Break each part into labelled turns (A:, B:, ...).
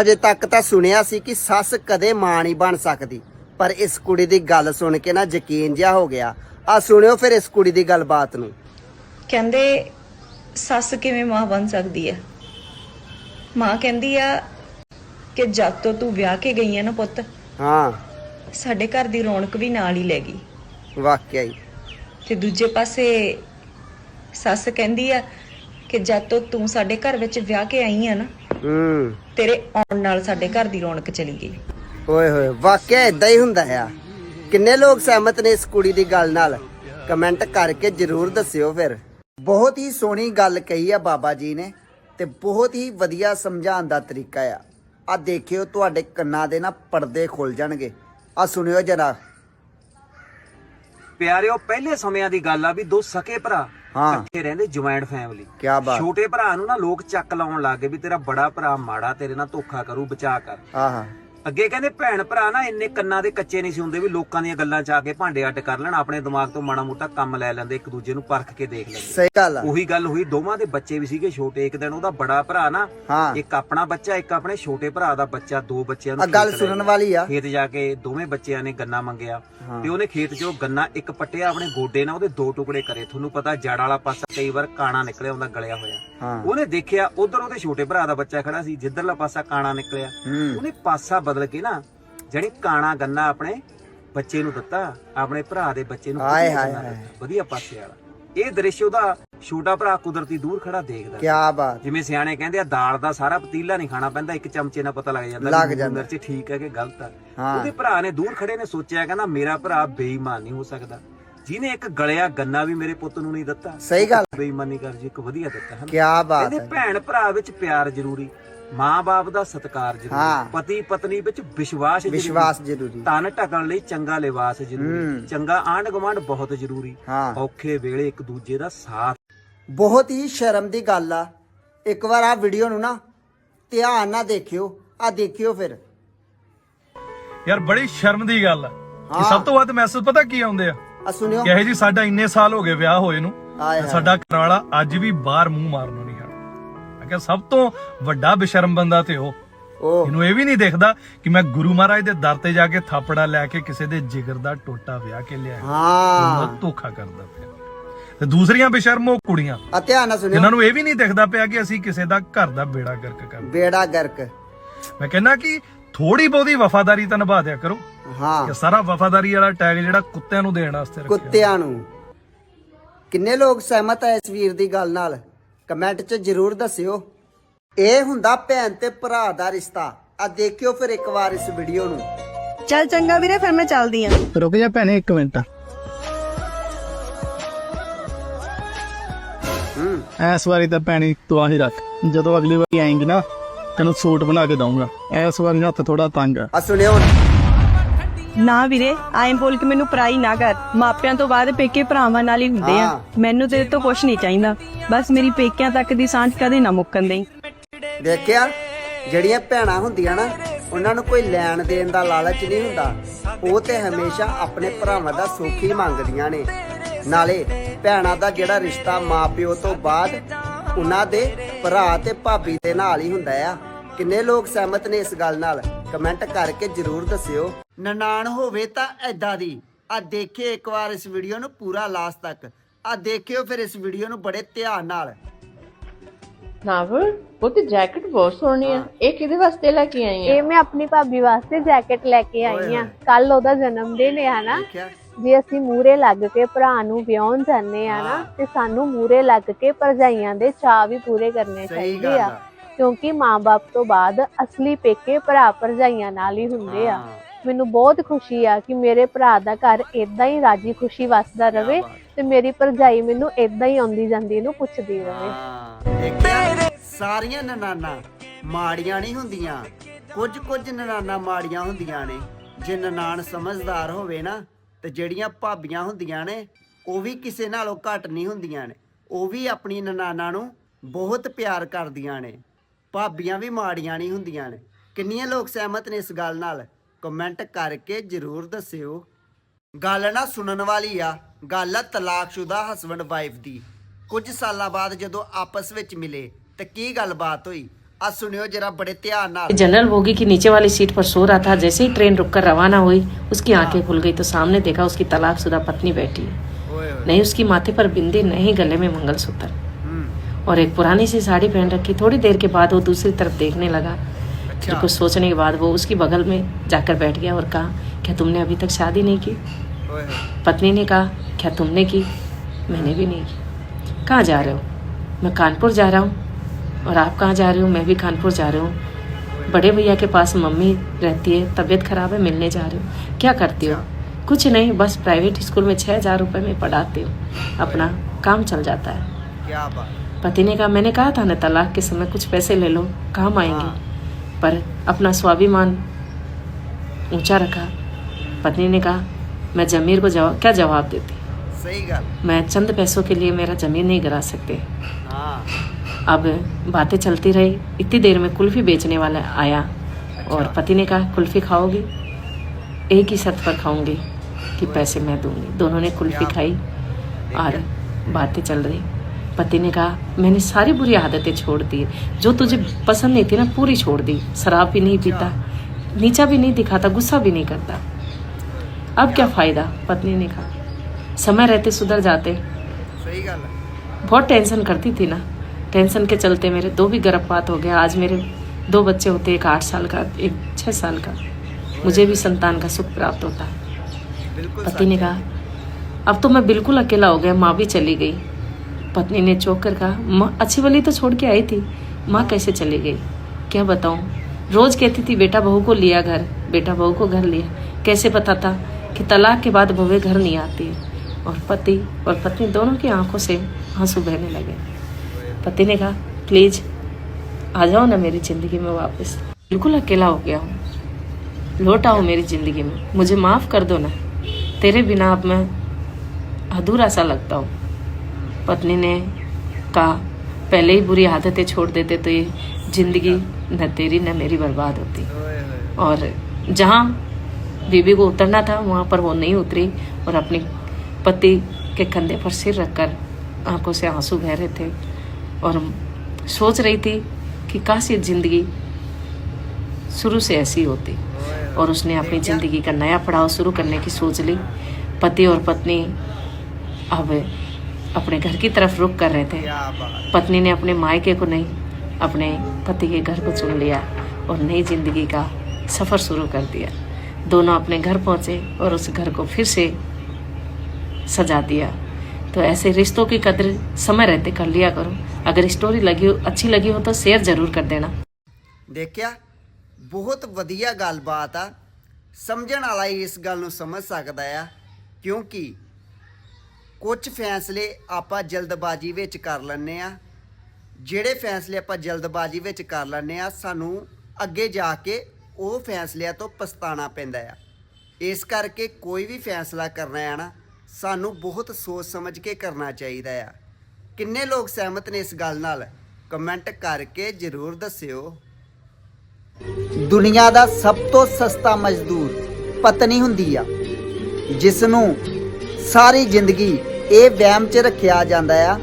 A: ਹਜੇ ਤੱਕ ਤਾਂ ਸੁਣਿਆ ਸੀ ਕਿ ਸੱਸ ਕਦੇ ਮਾਂ ਨਹੀਂ ਬਣ ਸਕਦੀ। ਪਰ ਇਸ ਕੁੜੀ ਦੀ ਗੱਲ ਸੁਣ ਕੇ ਨਾ ਯਕੀਨ ਜਿਹਾ ਹੋ ਗਿਆ। ਆ ਸੁਣਿਓ ਫਿਰ ਇਸ ਕੁੜੀ ਦੀ ਗੱਲਬਾਤ ਨੂੰ।
B: ਕਹਿੰਦੇ ਸੱਸ ਕਿਵੇਂ ਮਾਂ ਬਣ ਸਕਦੀ ਹੈ ਮਾਂ ਕਹਿੰਦੀ ਆ ਕਿ ਜਦ ਤੋਂ ਤੂੰ ਵਿਆਹ ਕੇ ਗਈ ਹੈ ਨਾ ਪੁੱਤ
A: ਹਾਂ।
B: ਸਾਡੇ ਘਰ ਦੀ ਰੌਣਕ ਵੀ ਨਾਲ ਹੀ ਲੈ ਗਈ।
A: ਵਾਕਿਆ ਹੀ।
B: ਤੇ ਦੂਜੇ ਪਾਸੇ ਸੱਸ ਕਹਿੰਦੀ ਆ ਕਿ ਜਦ ਤੋਂ ਤੂੰ ਸਾਡੇ ਘਰ ਵਿੱਚ ਵਿਆਹ ਕੇ ਆਈ ਆ ਨਾ
A: ਹੂੰ।
B: ਤੇਰੇ ਆਉਣ ਨਾਲ ਸਾਡੇ ਘਰ ਦੀ ਰੌਣਕ ਚਲੀ ਗਈ।
A: ਓਏ ਹੋਏ ਵਾਕਿਆ ਇਦਾਂ ਹੀ ਹੁੰਦਾ ਆ। ਕਿੰਨੇ ਲੋਕ ਸਹਿਮਤ ਨੇ ਇਸ ਕੁੜੀ ਦੀ ਗੱਲ ਨਾਲ? ਕਮੈਂਟ ਕਰਕੇ ਜਰੂਰ ਦੱਸਿਓ ਫਿਰ। ਬਹੁਤ ਹੀ ਸੋਹਣੀ ਗੱਲ ਕਹੀ ਆ ਬਾਬਾ ਜੀ ਨੇ ਤੇ ਬਹੁਤ ਹੀ ਵਧੀਆ ਸਮਝਾਉਣ ਦਾ ਤਰੀਕਾ ਆ। ਆ ਦੇਖਿਓ ਤੁਹਾਡੇ ਕੰਨਾਂ ਦੇ ਨਾ ਪਰਦੇ ਖੁੱਲ ਜਾਣਗੇ। ਆ ਸੁਣਿਓ ਜਰਾ।
C: ਪਿਆਰਿਓ ਪਹਿਲੇ ਸਮਿਆਂ ਦੀ ਗੱਲ ਆ ਵੀ ਦੋ ਸਕੇ ਭਰਾ।
A: ਹਾਂ।
C: ਇਕੱਠੇ ਰਹਿੰਦੇ ਜੁਆਇੰਟ ਫੈਮਿਲੀ
A: ਕਿਆ ਬਾਤ।
C: ਛੋਟੇ ਭਰਾ ਨੂੰ ਨਾ ਲੋਕ ਚੱਕ ਲਾਉਣ ਲੱਗ ਗਏ ਵੀ ਤੇਰਾ ਬੜਾ ਭਰਾ ਮਾੜਾ ਤੇਰੇ ਨਾਲ ਧੋਖਾ ਕਰੂ ਬਚਾ ਕਰ।
A: ਆਹਾ।
C: ਅੱਗੇ ਕਹਿੰਦੇ ਭੈਣ ਭਰਾ ਨਾ ਇੰਨੇ ਕੰਨਾਂ ਦੇ ਕੱਚੇ ਨਹੀਂ ਸੀ ਹੁੰਦੇ ਵੀ ਲੋਕਾਂ ਦੀਆਂ ਗੱਲਾਂ ਚ ਆ ਕੇ ਭਾਂਡੇ ਅੱਡ ਕਰ ਲੈਣ ਆਪਣੇ ਦਿਮਾਗ ਤੋਂ ਮਾੜਾ ਮੋਟਾ ਕੰਮ ਲੈ ਲੈਂਦੇ ਇੱਕ ਦੂਜੇ ਨੂੰ ਪਰਖ ਕੇ ਦੇਖ ਲੈਂਦੇ।
A: ਸਹੀ ਗੱਲ ਆ।
C: ਉਹੀ ਗੱਲ ਹੋਈ ਦੋਵਾਂ ਦੇ ਬੱਚੇ ਵੀ ਸੀਗੇ ਛੋਟੇ ਇੱਕ ਦਿਨ ਉਹਦਾ ਬੜਾ ਭਰਾ ਨਾ
A: ਹਾਂ।
C: ਇੱਕ ਆਪਣਾ ਬੱਚਾ ਇੱਕ ਆਪਣੇ ਛੋਟੇ ਭਰਾ ਦਾ ਬੱਚਾ ਦੋ ਬੱਚਿਆਂ
A: ਆ
C: ਨੂੰ
A: ਗੱਲ
C: ਖੇਤ ਲੈ
A: ਸੁਣਨ
C: ਗਿਆ।
A: ਵਾਲੀ ਆ।
C: ਖੇਤ ਜਾ ਕੇ ਦੋਵੇਂ ਬੱਚਿਆਂ ਨੇ ਗੰਨਾ ਮੰਗਿਆ
A: ਹਾਂ।
C: ਤੇ ਉਹਨੇ ਖੇਤ 'ਚੋਂ ਗੰਨਾ ਇੱਕ ਪੱਟਿਆ ਆਪਣੇ ਗੋਡੇ ਨਾਲ ਉਹਦੇ ਦੋ ਟੁਕੜੇ ਕਰੇ। ਤੁਹਾਨੂੰ ਪਤਾ ਜੜ ਵਾਲਾ ਪਾਸਾ ਕਈ ਵਾਰ ਕਾਣਾ ਨਿਕਲਿਆ ਹੁੰਦਾ ਗਲਿਆ ਹੋਇਆ।
A: ਹਾਂ।
C: ਉਹਨੇ ਦੇਖਿਆ ਉਧਰ ਉਹਦੇ ਛੋਟੇ ਭਰਾ ਦਾ ਬੱਚਾ ਖੜਾ ਸੀ ਜਿੱਧਰਲਾ ਪਾਸਾ ਕਾਣਾ ਨਿਕਲਿਆ।
A: ਹੂੰ।
C: ਉਹਨੇ ਪਾਸਾ ਬਦਲ ਕੇ ਨਾ ਜਿਹੜੀ ਕਾਣਾ ਗੰਨਾ ਆਪਣੇ ਬੱਚੇ ਨੂੰ ਦਿੱਤਾ ਆਪਣੇ ਭਰਾ ਦੇ ਬੱਚੇ ਨੂੰ
A: ਹਾਏ ਹਾਏ
C: ਵਧੀਆ ਪਾਸੇ ਵਾਲਾ। ਇਹ ਦ੍ਰਿਸ਼ ਉਹਦਾ ਛੋਟਾ ਭਰਾ ਕੁਦਰਤੀ ਦੂਰ ਖੜਾ ਦੇਖਦਾ।
A: ਕੀ ਬਾਤ।
C: ਜਿਵੇਂ ਸਿਆਣੇ ਕਹਿੰਦੇ ਆ ਦਾਲ ਦਾ ਸਾਰਾ ਪਤੀਲਾ ਨਹੀਂ ਖਾਣਾ ਪੈਂਦਾ ਇੱਕ ਚਮਚੇ ਨਾਲ ਪਤਾ ਲੱਗ ਜਾਂਦਾ
A: ਲੱਗ ਜਾਂਦਾ।
C: ਮਿਰਚ ਠੀਕ ਹੈ ਕਿ ਗਲਤ ਹੈ
A: ਹਾਂ।
C: ਉਹਦੇ ਭਰਾ ਨੇ ਦੂਰ ਖੜੇ ਨੇ ਸੋਚਿਆ ਕਹਿੰਦਾ ਮੇਰਾ ਭਰਾ ਬੇਈਮਾਨ ਨਹੀਂ ਹੋ ਸਕਦਾ। ਜਿਹਨੇ ਇੱਕ ਗਲਿਆ ਗੰਨਾ ਵੀ ਮੇਰੇ ਪੁੱਤ ਨੂੰ ਨਹੀਂ ਦਿੱਤਾ
A: ਸਹੀ ਗੱਲ। ਬੇਈਮਾਨੀ
C: ਕਰ ਜੀ ਇੱਕ ਵਧੀਆ ਦਿੱਤਾ ਹੈ
A: ਕੀ ਬਾਤ
C: ਕਹਿੰਦੇ
A: ਹੈ।
C: ਭੈਣ ਭਰਾ ਵਿੱਚ ਪਿਆਰ ਜ਼ਰੂਰੀ। ਮਾਂ-ਬਾਪ ਦਾ ਸਤਿਕਾਰ
A: ਹਾਂ।
C: ਜ਼ਰੂਰੀ ਪਤੀ ਪਤਨੀ ਵਿੱਚ ਵਿਸ਼ਵਾਸ ਜ਼ਰੂਰੀ
A: ਵਿਸ਼ਵਾਸ ਜ਼ਰੂਰੀ।
C: ਤਨ ਢਕਣ ਲਈ ਚੰਗਾ ਲਿਬਾਸ ਜ਼ਰੂਰੀ
A: ਹੂੰ।
C: ਚੰਗਾ ਆਂਢ ਗੁਆਂਢ ਬਹੁਤ ਜ਼ਰੂਰੀ
A: ਹਾਂ।
C: ਔਖੇ ਵੇਲੇ ਇੱਕ ਦੂਜੇ ਦਾ ਸਾਥ।
A: ਬਹੁਤ ਹੀ ਸ਼ਰਮ ਦੀ ਗੱਲ ਆ। ਇੱਕ ਵਾਰ ਆ ਵੀਡੀਓ ਨੂੰ ਨਾ ਧਿਆਨ ਨਾਲ ਦੇਖਿਓ ਆ ਦੇਖਿਓ ਫਿਰ।
D: ਯਾਰ ਬੜੀ ਸ਼ਰਮ ਦੀ ਗੱਲ ਆ।
A: ਹਾਂ।
D: ਕਿ ਸਭ ਤੋਂ ਵੱਧ ਮੈਸੇਜ ਪਤਾ ਕੀ ਆਉਂਦੇ ਆ?
A: ਆ ਸੁਣਿਓ।
D: ਕਿ ਇਹ ਜੀ ਸਾਡਾ ਇੰਨੇ ਸਾਲ ਹੋ ਗਏ ਵਿਆਹ ਹੋਏ ਨੂੰ
A: ਹਾਏ।
D: ਸਾਡਾ ਘਰਵਾਲਾ ਅੱਜ ਵੀ ਬਾਹਰ ਮੂੰਹ ਮਾਰਨੋਂ ਨਹੀਂ ਹਟਦਾ ਮੈਂ ਕਿਹਾ ਸਭ ਤੋਂ ਵੱਡਾ ਬੇਸ਼ਰਮ ਬੰਦਾ ਤੇ ਉਹ। ਇਹਨੂੰ ਇਹ ਵੀ ਨਹੀਂ ਦੇਖਦਾ ਕਿ ਮੈਂ ਗੁਰੂ ਮਹਾਰਾਜ ਦੇ ਦਰ ਤੇ ਜਾ ਕੇ ਥਾਪੜਾ ਲੈ ਕੇ ਕਿਸੇ ਦੇ ਜਿਗਰ ਦਾ ਟੋਟਾ ਵਿਆਹ ਕੇ ਲਿਆ
A: ਹਾਂ।
D: ਉਹ ਧੋਖਾ ਕਰਦਾ ਪਿਆ। ਤੇ ਦੂਸਰੀਆਂ ਬੇਸ਼ਰਮ ਉਹ ਕੁੜੀਆਂ।
A: ਆ ਧਿਆਨ ਨਾਲ ਸੁਣਿਓ।
D: ਜਿਨ੍ਹਾਂ ਨੂੰ ਇਹ ਵੀ ਨਹੀਂ ਦਿਖਦਾ ਪਿਆ ਕਿ ਅਸੀਂ ਕਿਸੇ ਦਾ ਘਰ ਦਾ ਬੇੜਾ ਗਰਕ ਕਰਦੇ
A: ਬੇੜਾ ਗਰਕ।
D: ਮੈਂ ਕਹਿੰਦਾ ਕਿ ਥੋੜੀ ਬਹੁਤੀ ਵਫਾਦਾਰੀ ਤਾਂ ਨਿਭਾ ਦਿਆ ਕਰੋ।
A: ਹਾਂ।
D: ਕਿ ਸਾਰਾ ਵਫਾਦਾਰੀ ਵਾਲਾ ਟੈਗ ਜਿਹੜਾ ਕੁੱਤਿਆਂ ਨੂੰ ਦੇਣ ਵਾਸਤੇ ਰੱਖਿਆ।
A: ਕੁੱਤਿਆਂ ਨੂੰ। ਕਿੰਨੇ ਲੋਕ ਸਹਿਮਤ ਹੈ ਇਸ ਵੀਰ ਦੀ ਗੱਲ ਨਾਲ? ਕਮੈਂਟ 'ਚ ਜਰੂਰ ਦੱਸਿਓ। ਇਹ ਹੁੰਦਾ ਭੈਣ ਤੇ ਭਰਾ ਦਾ ਰਿਸ਼ਤਾ। ਆ ਦੇਖਿਓ ਫਿਰ ਇੱਕ ਵਾਰ ਇਸ ਵੀਡੀਓ ਨੂੰ।
E: ਚੱਲ ਚੰਗਾ ਵੀਰੇ ਫਿਰ ਮੈਂ ਚੱਲਦੀ ਆਂ।
F: ਰੁਕ ਜਾ ਭੈਣੇ ਇੱਕ ਮਿੰਟ।
A: ਹੂੰ।
F: ਐਸ ਵਾਰੀ ਤਾਂ ਭੈਣੀ ਤੂੰ ਆਹੀ ਰੱਖ। ਜਦੋਂ ਅਗਲੀ ਵਾਰੀ ਆਏਂਗੀ ਨਾ ਤੈਨੂੰ ਸੂਟ ਬਣਾ ਕੇ ਦਊਂਗਾ। ਐਸ ਵਾਰੀ ਹੱਥ ਥੋੜਾ ਤੰਗ ਆ।
A: ਆ ਸੁਣਿਓ ਹੁਣ।
E: ਨਾ ਵੀਰੇ ਆਏ ਬੋਲ ਕੇ ਮੈਨੂੰ ਪਰਾਈ ਨਾ ਕਰ। ਮਾਪਿਆਂ ਤੋਂ ਬਾਅਦ ਪੇਕੇ ਭਰਾਵਾਂ ਨਾਲ ਹੀ ਹੁੰਦੇ ਆ। ਮੈਨੂੰ ਤੇਰੇ ਤੋਂ ਕੁਝ ਨਹੀਂ ਚਾਹੀਦਾ। ਬਸ ਮੇਰੀ ਪੇਕਿਆਂ ਤੱਕ ਦੀ ਸਾਂਝ ਕਦੇ ਨਾ ਮੁੱਕਣ ਦੇਈ।
A: ਦੇਖਿਆ? ਜਿਹੜੀਆਂ ਭੈਣਾਂ ਹੁੰਦੀਆਂ ਨਾ ਉਹਨਾਂ ਨੂੰ ਕੋਈ ਲੈਣ ਦੇਣ ਦਾ ਲਾਲਚ ਨਹੀਂ ਹੁੰਦਾ। ਉਹ ਤੇ ਹਮੇਸ਼ਾ ਆਪਣੇ ਭਰਾਵਾਂ ਦਾ ਸੁੱਖ ਹੀ ਮੰਗਦੀਆਂ ਨੇ। ਨਾਲੇ ਭੈਣਾਂ ਦਾ ਜਿਹੜਾ ਰਿਸ਼ਤਾ ਮਾਪਿਓ ਤੋਂ ਬਾਅਦ ਉਹਨਾਂ ਦੇ ਭਰਾ ਤੇ ਭਾਬੀ ਦੇ ਨਾਲ ਹੀ ਹੁੰਦਾ ਆ। ਕਿੰਨੇ ਲੋਕ ਸਹਿਮਤ ਨੇ ਇਸ ਗੱਲ ਨਾਲ? ਕਮੈਂਟ ਕਰਕੇ ਜਰੂਰ ਦੱਸਿਓ। ਨਨਾਣ ਹੋਵੇ ਤਾਂ ਐਦਾਂ ਦੀ। ਆ ਦੇਖੇ ਇੱਕ ਵਾਰ ਇਸ ਵੀਡੀਓ ਨੂੰ ਪੂਰਾ ਲਾਸਟ ਤੱਕ। ਆ ਦੇਖਿਓ ਫਿਰ ਇਸ ਵੀਡੀਓ ਨੂੰ ਬੜੇ ਧਿਆਨ ਨਾਲ।
G: ਨਾਵਲ ਉਹ ਤੇ ਜੈਕਟ ਬਹੁਤ ਸੋਹਣੀ ਆ। ਇਹ ਕਿਹਦੇ ਵਾਸਤੇ ਲੈ ਕੇ ਆਈ ਆ?
H: ਇਹ ਮੈਂ ਆਪਣੀ ਭਾਬੀ ਵਾਸਤੇ ਜੈਕਟ ਲੈ ਕੇ ਆਈ ਆ। ਕੱਲ ਉਹਦਾ ਜਨਮ ਦਿਨ ਹੈ ਨਾ
A: ਦੇਖਿਆ?
H: ਜੇ ਅਸੀਂ ਮੂਰੇ ਲੱਗ ਕੇ ਭਰਾ ਨੂੰ ਵਿਆਹਣ ਜਾਂਦੇ ਆ ਨਾ ਤੇ ਸਾਨੂੰ ਮੂਰੇ ਲੱਗ ਕੇ ਭਰਜਾਈਆਂ ਦੇ ਚਾਅ ਵੀ ਪੂਰੇ ਕਰਨੇ
A: ਸਹੀ
H: ਚਾਹੀਦੇ
A: ਗੱਲ
H: ਆ
A: ਆ।
H: ਕਿਉਂਕਿ ਮਾਂ-ਬਾਪ ਤੋਂ ਬਾਅਦ ਅਸਲੀ ਪੇਕੇ ਭਰਾ ਭਰਜਾਈਆਂ ਨਾਲ ਹੀ ਹੁੰਦੇ ਆ। ਮੈਨੂੰ ਬਹੁਤ ਖੁਸ਼ੀ ਆ ਕਿ ਮੇਰੇ ਭਰਾ ਦਾ ਘਰ ਇਦਾਂ ਹੀ ਰਾਜੀ ਖੁਸ਼ੀ ਵਸਦਾ ਰਵੇ ਤੇ ਮੇਰੀ ਭਰਜਾਈ ਮੈਨੂੰ ਇਦਾਂ ਹੀ ਆਉਂਦੀ ਜਾਂਦੀ ਨੂੰ ਪੁੱਛਦੀ ਰਵੇ।
A: ਸਾਰੀਆਂ ਨਨਾਨਾ ਮਾੜੀਆਂ ਨਹੀਂ ਹੁੰਦੀਆਂ। ਕੁਝ ਕੁਝ ਨਨਾਨਾ ਮਾੜੀਆਂ ਹੁੰਦੀਆਂ ਨੇ। ਜੇ ਨਨਾਣ ਸਮਝਦਾਰ ਹੋਵੇ ਨਾ ਤੇ ਜਿਹੜੀਆਂ ਭਾਬੀਆਂ ਹੁੰਦੀਆਂ ਨੇ ਉਹ ਵੀ ਕਿਸੇ ਨਾਲੋਂ ਘੱਟ ਨਹੀਂ ਹੁੰਦੀਆਂ ਨੇ। ਉਹ ਵੀ ਆਪਣੀ ਨਨਾਨਾ ਨੂੰ ਬਹੁਤ ਪਿਆਰ ਕਰਦੀਆਂ ਨੇ। ਭਾਬੀਆਂ ਵੀ ਮਾੜੀਆਂ ਨਹੀਂ ਹੁੰਦੀਆਂ ਨੇ ਕਿੰਨੀਆਂ ਲੋਕ ਸਹਿਮਤ ਨੇ ਇਸ ਗੱਲ ਨਾਲ ਕਮੈਂਟ ਕਰਕੇ ਜਰੂਰ ਦੱਸਿਓ ਗੱਲ ਨਾ ਸੁਣਨ ਵਾਲੀ ਆ ਗੱਲ ਆ ਤਲਾਕਸ਼ੁਦਾ ਹਸਬੰਡ ਵਾਈਫ ਦੀ ਕੁਝ ਸਾਲਾਂ ਬਾਅਦ ਜਦੋਂ ਆਪਸ ਵਿੱਚ ਮਿਲੇ ਤੇ ਕੀ ਗੱਲਬਾਤ ਹੋਈ ਆ ਸੁਣਿਓ ਜਰਾ ਬੜੇ ਧਿਆਨ ਨਾਲ
I: जनरल बोगी की नीचे वाली सीट पर सो रहा था जैसे ही ट्रेन रुककर रवाना हुई उसकी आंखें खुल गई तो सामने देखा उसकी तलाकशुदा पत्नी बैठी है
A: ਓਏ ਹੋਏ
I: नहीं उसकी माथे पर बिंदी नहीं गले में मंगलसूत्र
A: ਹੂੰ
I: और एक पुरानी सी साड़ी पहन रखी थोड़ी देर के बाद वो दूसरी तरफ़ देखने लगा। अच्छा। फिर कुछ सोचने के बाद वो उसकी बगल में जाकर बैठ गया और कहा क्या तुमने अभी तक शादी नहीं की? पत्नी ने कहा क्या तुमने की? मैंने भी नहीं की। कहाँ जा रहे हो? मैं कानपुर जा रहा हूँ। और आप कहाँ जा रहे हो? मैं भी कानपुर जा रहा हूँ। बड़े भैया के पास मम्मी रहती है तबीयत खराब है मिलने जा रही हूँ। क्या करती हो? अच्छा। कुछ नहीं बस प्राइवेट स्कूल में छः हज़ार रुपये में पढ़ाती हूँ। अपना काम चल जाता है।
A: क्या बात।
I: पति ने कहा मैंने कहा था ना तलाक के समय कुछ पैसे ले लो काम आएँगे। पर अपना स्वाभिमान ऊँचा रखा। पत्नी ने कहा मैं जमीर को जवाब क्या जवाब देती?
A: सही
I: मैं चंद पैसों के लिए मेरा ज़मीन नहीं गिरा सकते। अब बातें चलती रही। इतनी देर में कुल्फी बेचने वाला आया अच्छा। और पति ने कहा कुल्फी खाओगी? एक ही शर्त पर खाऊँगी कि पैसे मैं दूँगी। दोनों ने कुल्फी खाई और बातें चल रही। पति ने कहा मैंने सारी बुरी आदतें छोड़ दी। जो तुझे पसंद नहीं थी ना पूरी छोड़ दी। शराब भी नहीं पीता नीचा भी नहीं दिखाता गुस्सा भी नहीं करता। अब क्या फ़ायदा? पत्नी ने कहा समय रहते सुधर जाते।
A: सही
I: बहुत टेंशन करती थी ना। टेंशन के चलते मेरे दो भी गर्भपात हो गया। आज मेरे दो बच्चे होते एक आठ साल का एक छः साल का। मुझे भी संतान का सुख प्राप्त होता। पति ने कहा अब तो मैं बिल्कुल अकेला हो गया माँ भी चली गई। पत्नी ने चौंक कर कहा, माँ, अच्छी वाली तो छोड़ के आई थी। माँ कैसे चली गई? क्या बताऊँ? रोज कहती थी, बेटा बहू को लिया घर, बेटा बहू को घर लिया। कैसे पता था कि तलाक के बाद बहुएँ घर नहीं आती? और पति और पत्नी दोनों की आँखों से आँसू बहने लगे। पति ने कहा, प्लीज़, आ जाओ ना मेरी ज़िंदगी में वापस। बिल्कुल अकेला हो गया हूँ। लौट आओ मेरी ज़िंदगी में। मुझे माफ़ कर दो ना। तेरे बिना अब मैं अधूरा सा लगता हूँ। पत्नी ने कहा, पहले ही बुरी आदतें छोड़ देते तो ये ज़िंदगी न तेरी न मेरी बर्बाद होती। और जहाँ बीबी को उतरना था, वहाँ पर वो नहीं उतरी और अपने पति के कंधे पर सिर रखकर आँखों से आँसू बह रहे थे और सोच रही थी कि काश ये ज़िंदगी शुरू से ऐसी होती और उसने अपनी ज़िंदगी का नया पड़ाव शुरू करने की सोच ली। पति और पत्नी अब अपने घर की तरफ रुख कर रहे थे
A: ਕੀ ਬਾਤ
I: पत्नी ने अपने मायके को नहीं अपने पति के घर को चुन लिया और नई जिंदगी का सफर शुरू कर दिया दोनों अपने घर पहुंचे और उस घर को फिर से सजा दिया तो ऐसे रिश्तों की कदर समय रहते कर लिया करो अगर स्टोरी लगी हो अच्छी लगी हो तो शेयर जरूर कर देना
A: ਦੇਖਿਆ ਬਹੁਤ ਵਧੀਆ ਗੱਲਬਾਤ ਆ ਸਮਝਣ ਵਾਲਾ ਹੀ ਇਸ ਗੱਲ ਨੂੰ ਸਮਝ ਸਕਦਾ ਆ ਕਿਉਂਕਿ ਕੁਝ ਫੈਸਲੇ ਆਪਾਂ ਜਲਦਬਾਜ਼ੀ ਵਿੱਚ ਕਰ ਲੈਂਦੇ ਆ ਜਿਹੜੇ ਫੈਸਲੇ ਆਪਾਂ ਜਲਦਬਾਜ਼ੀ ਵਿੱਚ ਕਰ ਲੈਂਦੇ ਆ ਸਾਨੂੰ ਅੱਗੇ ਜਾ ਕੇ ਉਹ ਫੈਸਲਿਆਂ ਤੋਂ ਪਛਤਾਣਾ ਪੈਂਦਾ ਆ। ਇਸ ਕਰਕੇ ਕੋਈ ਵੀ ਫੈਸਲਾ ਕਰਨਾ ਆ ਨਾ, ਸਾਨੂੰ ਬਹੁਤ ਸੋਚ ਸਮਝ ਕੇ ਕਰਨਾ ਚਾਹੀਦਾ ਆ। ਕਿੰਨੇ ਲੋਕ ਸਹਿਮਤ ਨੇ ਇਸ ਗੱਲ ਨਾਲ? ਕਮੈਂਟ ਕਰਕੇ ਜ਼ਰੂਰ ਦੱਸਿਓ। ਦੁਨੀਆ ਦਾ ਸਭ ਤੋਂ ਸਸਤਾ ਮਜ਼ਦੂਰ ਪਤਨੀ ਹੁੰਦੀ ਆ ਜਿਸ ਨੂੰ ਸਾਰੀ ਜ਼ਿੰਦਗੀ ਇਹ ਵਹਿਮ 'ਚ ਰੱਖਿਆ ਜਾਂਦਾ ਆ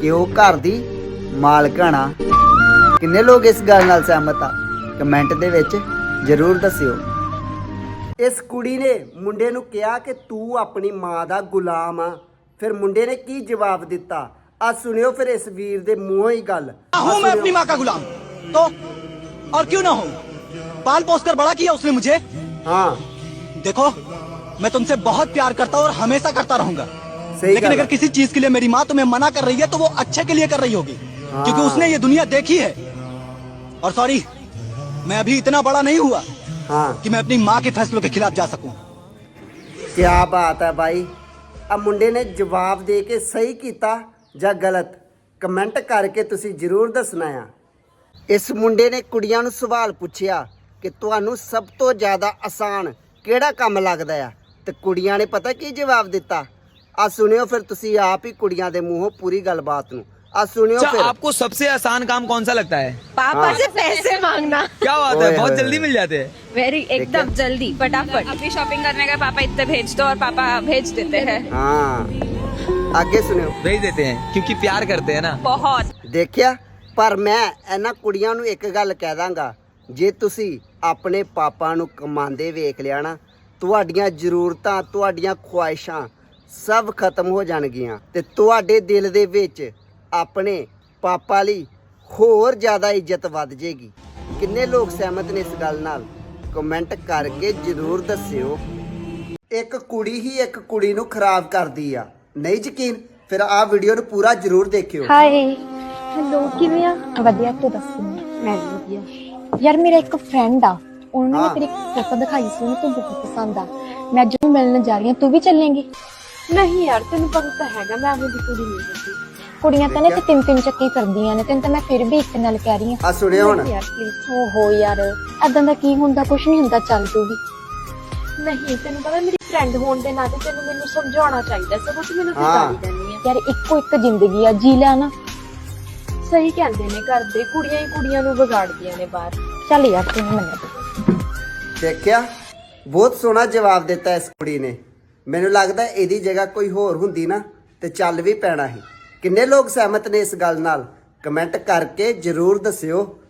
A: ਕਿ ਉਹ ਘਰ ਦੀ ਮਾਲਕਣ ਆ ਕਿੰਨੇ ਲੋਕ ਇਸ ਗੱਲ ਨਾਲ ਸਹਿਮਤ ਆ ਕਮੈਂਟ ਦੇ ਵਿੱਚ ਜ਼ਰੂਰ ਦੱਸਿਓ ਇਸ ਕੁੜੀ ਨੇ ਮੁੰਡੇ ਨੂੰ ਕਿਹਾ ਕਿ ਤੂੰ ਆਪਣੀ ਮਾਂ ਦਾ ਗੁਲਾਮ ਆ ਫਿਰ ਮੁੰਡੇ ਨੇ ਕੀ ਜਵਾਬ ਦਿੱਤਾ ਆ ਸੁਣਿਓ ਫਿਰ ਇਸ ਵੀਰ ਦੇ ਮੂੰਹੋਂ ਹੀ ਗੱਲ
J: हूँ मैं अपनी माँ का गुलाम तो और क्यों ना हूँ पाल पोस कर बड़ा किया उसने मुझे
A: ਹਾਂ
J: देखो मैं तुमसे बहुत प्यार करता हूँ और हमेशा करता रहूंगा
A: सही
J: लेकिन
A: कहा।
J: अगर किसी चीज के लिए मेरी माँ तुम्हें मना कर रही है तो वो अच्छे के लिए कर रही होगी क्योंकि उसने ये दुनिया देखी है और सॉरी मैं अभी इतना बड़ा नहीं हुआ
A: ਹਾਂ
J: कि मैं अपनी माँ के फैसलों के खिलाफ जा सकूं
A: ਕੀ ਬਾਤ ਹੈ ਬਾਈ ਆ ਮੁੰਡੇ ਨੇ ਜਵਾਬ ਦੇ ਕੇ ਸਹੀ ਕੀਤਾ ਜਾਂ ਗਲਤ ਕਮੈਂਟ ਕਰਕੇ ਤੁਸੀਂ ਜ਼ਰੂਰ ਦੱਸਣਾ ਆ ਇਸ ਮੁੰਡੇ ਨੇ ਕੁੜੀਆਂ ਨੂੰ ਸਵਾਲ ਪੁੱਛਿਆ ਕਿ ਤੁਹਾਨੂੰ ਸਭ ਤੋਂ ਜ਼ਿਆਦਾ ਆਸਾਨ ਕਿਹੜਾ ਕੰਮ ਲੱਗਦਾ ਆ ਤੇ ਕੁੜੀਆਂ ਨੇ ਪਤਾ ਕੀ ਜਵਾਬ ਦਿੱਤਾ ਆ ਸੁਣਿਓ ਫਿਰ ਤੁਸੀਂ ਆਪ ਹੀ ਕੁੜੀਆਂ ਦੇ ਮੂੰਹੋਂ ਪੂਰੀ ਗੱਲਬਾਤ ਨੂੰ ਆ ਸੁਣਿਓ
K: अच्छा
A: ਫਿਰ
K: आपको सबसे आसान काम कौन सा लगता है
E: पापा से पैसे मांगना
K: क्या बात
A: ओए
K: है बहुत
A: होए
K: जल्दी
A: होए।
K: मिल जाते हैं
E: वेरी एकदम जल्दी फटाफट
B: अपनी शॉपिंग करने का पापा इतने भेज दो और पापा भेज देते हैं
A: ਹਾਂ ਅੱਗੇ ਸੁਣਿਓ
K: भेज देते हैं क्योंकि प्यार करते हैं ना
B: बहुत
A: ਦੇਖਿਆ ਪਰ ਮੈਂ ਇਹਨਾਂ ਕੁੜੀਆਂ ਨੂੰ ਇੱਕ ਗੱਲ ਕਹਿ ਦਾਂਗਾ ਜੇ ਤੁਸੀਂ ਆਪਣੇ ਪਾਪਾ ਨੂੰ ਕਮਾਉਂਦੇ ਵੇਖ ਲਿਆ ਨਾ ਤੁਹਾਡੀਆਂ ਜ਼ਰੂਰਤਾਂ ਤੁਹਾਡੀਆਂ ਖੁਆਇਸ਼ਾਂ ਸਭ ਖਤਮ ਹੋ ਜਾਣਗੀਆਂ ਤੇ ਤੁਹਾਡੇ ਦਿਲ ਦੇ ਵਿੱਚ ਆਪਣੇ ਪਾਪਾ ਲਈ ਹੋਰ ਜ਼ਿਆਦਾ ਇੱਜ਼ਤ ਵੱਧ ਜੇਗੀ ਕਿੰਨੇ ਲੋਕ ਸਹਿਮਤ ਨੇ ਇਸ ਗੱਲ ਨਾਲ? ਕਮੈਂਟ ਕਰਕੇ ਜ਼ਰੂਰ ਦੱਸਿਓ। ਇੱਕ ਕੁੜੀ ਹੀ ਇੱਕ ਕੁੜੀ ਨੂੰ ਖਰਾਬ ਕਰਦੀ ਆ। ਨਹੀਂ ਯਕੀਨ? ਫਿਰ ਆਹ ਵੀਡੀਓ ਨੂੰ ਪੂਰਾ ਜ਼ਰੂਰ ਦੇਖਿਓ।
L: ਹਾਏ ਹੈਲੋ ਕਿਵੇਂ ਆ? ਵਧੀਆ ਤੂੰ ਦੱਸ ਮੈਂ ਵੀ ਵਧੀਆ। ਯਾਰ ਮੇਰਾ ਇੱਕ ਫਰੈਂਡ ਆ। ਉਹਨੂੰ
A: ਹਾਂ।
L: ਮੈਂ ਤੇਰੀ ਫੋਟੋ ਦਿਖਾਈ ਸੀ ਉਹਨੂੰ ਤੂੰ ਬਹੁਤ ਪਸੰਦ ਆ। ਮੈਂ ਅੱਜ ਮਿਲਣ ਜਾ ਰਹੀ ਹਾਂ ਤੂੰ ਵੀ ਚੱਲੇਂਗੀ? ਨਹੀਂ ਯਾਰ ਤੈਨੂੰ ਪਤਾ ਤਾਂ ਹੈਗਾ ਮੈਂ ਆਪਣੀ ਕੁੜੀ ਨਹੀਂ ਹੁੰਦੀ ਕੁੜੀਆਂ ਤਾਂ ਨਾ ਤੇ ਤਿੰਨ ਤਿੰਨ ਚੱਕੀ ਕਰਦੀਆਂ ਨੇ ਤੈਨੂੰ ਤਾਂ ਮੈਂ ਫਿਰ ਵੀ ਇੱਕ ਨਾਲ ਕਹਿ ਰਹੀ ਹਾਂ।
A: ਆ ਸੁਣਿਓ ਹੁਣ।
L: ਯਾਰ ਪਲੀਜ਼ ਓਹੋ ਯਾਰ ਐਦਾਂ ਦਾ ਕੀ ਹੁੰਦਾ ਕੁਝ ਨਹੀਂ ਹੁੰਦਾ ਚੱਲ ਜੂਗੀ ਨਹੀਂ ਤੈਨੂੰ ਪਤਾ ਮੇਰੀ ਫਰੈਂਡ ਹੋਣ ਦੇ ਨਾਤੇ ਤੈਨੂੰ ਮੈਨੂੰ ਸਮਝਾਉਣਾ ਚਾਹੀਦਾ ਸਗੋਂ ਤੂੰ ਮੈਨੂੰ
A: ਹਾਂ।
L: ਸਮਝਾ ਦਿੰਦੀ ਆ। ਯਾਰ ਇੱਕੋ ਇੱਕ ਜ਼ਿੰਦਗੀ ਆ ਜੀ ਲੈ ਨਾ। ਸਹੀ ਕਹਿੰਦੇ ਨੇ ਘਰ ਦੇ ਕੁੜੀਆਂ ਹੀ ਕੁੜੀਆਂ ਨੂੰ ਵਿਗਾੜਦੀਆਂ ਨੇ ਬਾਹਰ। ਚੱਲ ਯਾਰ ਤੂੰ ਮੰਨ
A: ਦੇਖਿਆ? ਬਹੁਤ ਸੋਹਣਾ ਜਵਾਬ ਦਿੱਤਾ ਇਸ ਕੁੜੀ ਨੇ। ਮੈਨੂੰ ਲੱਗਦਾ ਇਹਦੀ ਜਗ੍ਹਾ ਕੋਈ ਹੋਰ ਹੁੰਦੀ ਨਾ, ਤੇ ਚੱਲ ਵੀ ਪੈਣਾ ਸੀ। ਕਿੰਨੇ ਲੋਕ ਸਹਿਮਤ ਨੇ ਇਸ ਗੱਲ ਨਾਲ? ਕਮੈਂਟ ਕਰਕੇ ਜਰੂਰ ਦੱਸਿਓ।